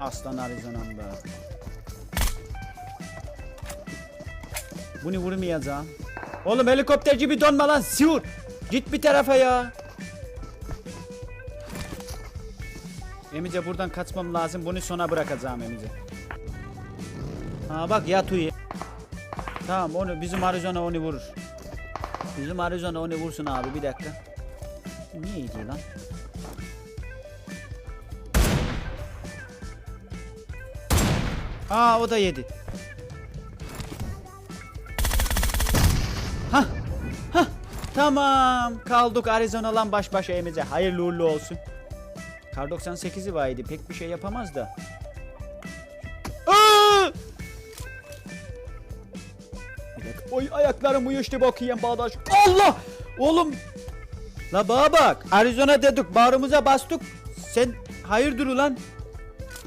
Aslan Arizona'm be. Bunu vurmayacağım. Oğlum helikopter gibi donma lan sivur. Git bir tarafa ya. Emice buradan kaçmam lazım. Bunu sona bırakacağım Emice. Ha bak yat uyu. Tamam onu bizim Arizona onu vurur. Bizim Arizona onu vursun abi bir dakika. Niye değil lan? Aa o da yedi. Hah. Hah. Tamam. Kaldık Arizona lan baş başa Emice. Hayırlı uğurlu olsun. Kar 98'i vaydı. Pek bir şey yapamaz da. Aa! Oy ayaklarım uyuştu bakayım bağdaş. Allah! Oğlum. La bana bak. Arizona dedik. Bağrımıza bastık. Sen hayırdır ulan?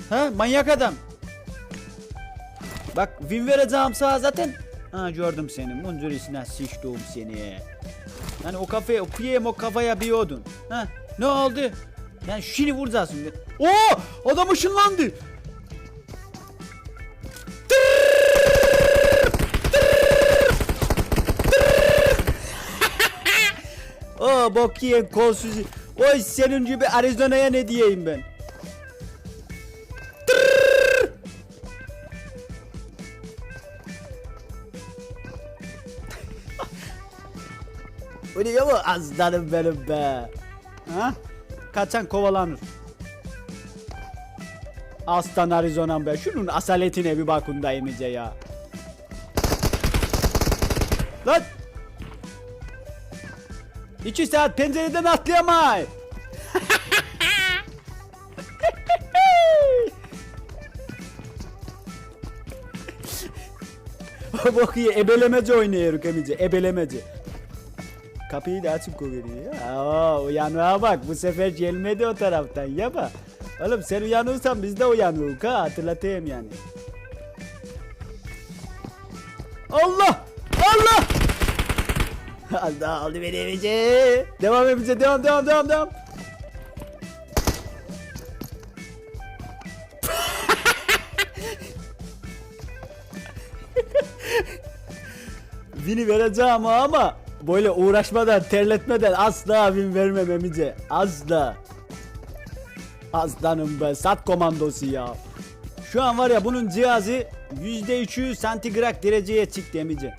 Ha manyak adam. Bak win vereceğim sana zaten. Ha gördüm seni. Muncurisine sıçtım seni. Yani o kafaya okuyayım o kafaya bir odun. Ha ne oldu? Yani şimdi şimdi. Oo adam ışınlandı. Oo bok yiyen kolsuz. Oy senin gibi Arizona'ya ne diyeyim ben? Ne bu aslanım benim be. Ha? Kaçan kovalanır. Aslan Arizona'm be. Şunun asaletine bir bakın da ya. Lan! İki saat pencereden atlayamay. Bakıyor ebelemece oynuyor Emice. Ebelemece. Kapıyı da açıp koyuyor. Aa, uyanığa bak bu sefer gelmedi o taraftan yapa. Oğlum sen uyanırsan biz de uyanırız ha hatırlatayım yani. Allah! Allah! Allah aldı beni Emice. Devam Emice devam devam devam devam. Vini vereceğim ama böyle uğraşmadan terletmeden asla win vermem Emice. Asla. Aslanım be sat komandosu ya. Şu an var ya bunun cihazı %200 santigrat dereceye çıktı Emice.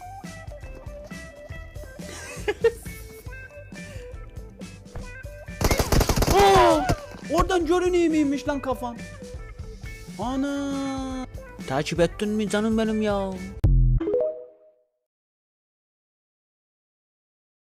Oo! Oradan görünüyor muymuş lan kafan? Ana! Takip ettin mi canım benim ya?